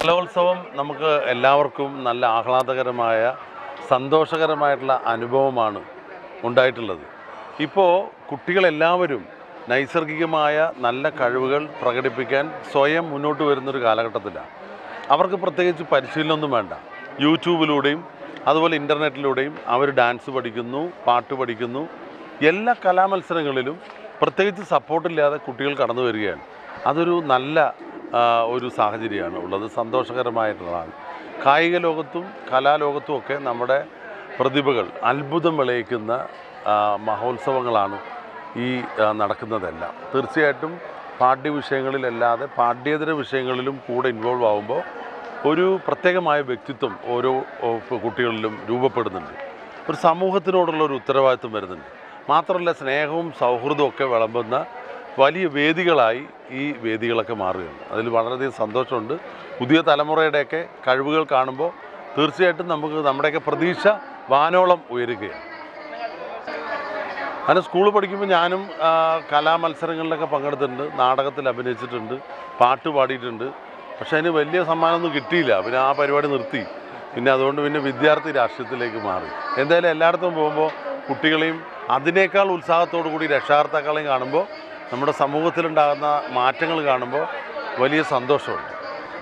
കലോത്സവം നമുക്ക് എല്ലാവർക്കും നല്ല ആഹ്ലാദകരമായ സന്തോഷകരമായിട്ടുള്ള അനുഭവമാണ് ഉണ്ടായിട്ടുള്ളത്. ഇപ്പോൾ കുട്ടികളെല്ലാവരും നൈസർഗികമായ നല്ല കഴിവുകൾ പ്രകടിപ്പിക്കാൻ സ്വയം മുന്നോട്ട് വരുന്നൊരു കാലഘട്ടത്തിലാണ്. അവർക്ക് പ്രത്യേകിച്ച് പരിശീലനമൊന്നും വേണ്ട. യൂട്യൂബിലൂടെയും അതുപോലെ ഇന്റർനെറ്റിലൂടെയും അവർ ഡാൻസ് പഠിക്കുന്നു പാട്ട് പഠിക്കുന്നു. എല്ലാ കലാമത്സരങ്ങളിലും പ്രത്യേകിച്ച് സപ്പോർട്ടില്ലാതെ കുട്ടികൾ കടന്നു വരികയാണ്. അതൊരു നല്ല ഒരു സാഹചര്യമാണ് ഉള്ളത്. സന്തോഷകരമായിട്ടുള്ളതാണ്. കായിക ലോകത്തും കലാലോകത്തും ഒക്കെ നമ്മുടെ പ്രതിഭകൾ അത്ഭുതം വിളയിക്കുന്ന മഹോത്സവങ്ങളാണ് ഈ നടക്കുന്നതെല്ലാം. തീർച്ചയായിട്ടും പാഠ്യ വിഷയങ്ങളിലല്ലാതെ പാഠ്യേതര വിഷയങ്ങളിലും കൂടെ ഇൻവോൾവ് ആകുമ്പോൾ ഒരു പ്രത്യേകമായ വ്യക്തിത്വം ഓരോ കുട്ടികളിലും രൂപപ്പെടുന്നുണ്ട്. ഒരു സമൂഹത്തിനോടുള്ള ഒരു ഉത്തരവാദിത്വം വരുന്നുണ്ട്. മാത്രമല്ല സ്നേഹവും സൗഹൃദവും ഒക്കെ വിളമ്പുന്ന വലിയ വേദികളായി ഈ വേദികളൊക്കെ മാറുകയാണ്. അതിൽ വളരെയധികം സന്തോഷമുണ്ട്. പുതിയ തലമുറയുടെയൊക്കെ കഴിവുകൾ കാണുമ്പോൾ തീർച്ചയായിട്ടും നമുക്ക് നമ്മുടെയൊക്കെ പ്രതീക്ഷ വാനോളം ഉയരുകയാണ്. അങ്ങനെ സ്കൂളിൽ പഠിക്കുമ്പോൾ ഞാനും കലാമത്സരങ്ങളിലൊക്കെ പങ്കെടുത്തിട്ടുണ്ട്. നാടകത്തിൽ അഭിനയിച്ചിട്ടുണ്ട്. പാട്ട് പാടിയിട്ടുണ്ട്. പക്ഷേ അതിന് വലിയ സമ്മാനമൊന്നും കിട്ടിയില്ല. പിന്നെ ആ പരിപാടി നിർത്തി. പിന്നെ അതുകൊണ്ട് പിന്നെ വിദ്യാർത്ഥി രാഷ്ട്രീയത്തിലേക്ക് മാറി. എന്തായാലും എല്ലായിടത്തും പോകുമ്പോൾ കുട്ടികളെയും അതിനേക്കാൾ ഉത്സാഹത്തോടു കൂടി രക്ഷാകർത്താക്കളെയും കാണുമ്പോൾ നമ്മുടെ സമൂഹത്തിലുണ്ടാകുന്ന മാറ്റങ്ങൾ കാണുമ്പോൾ വലിയ സന്തോഷമുണ്ട്.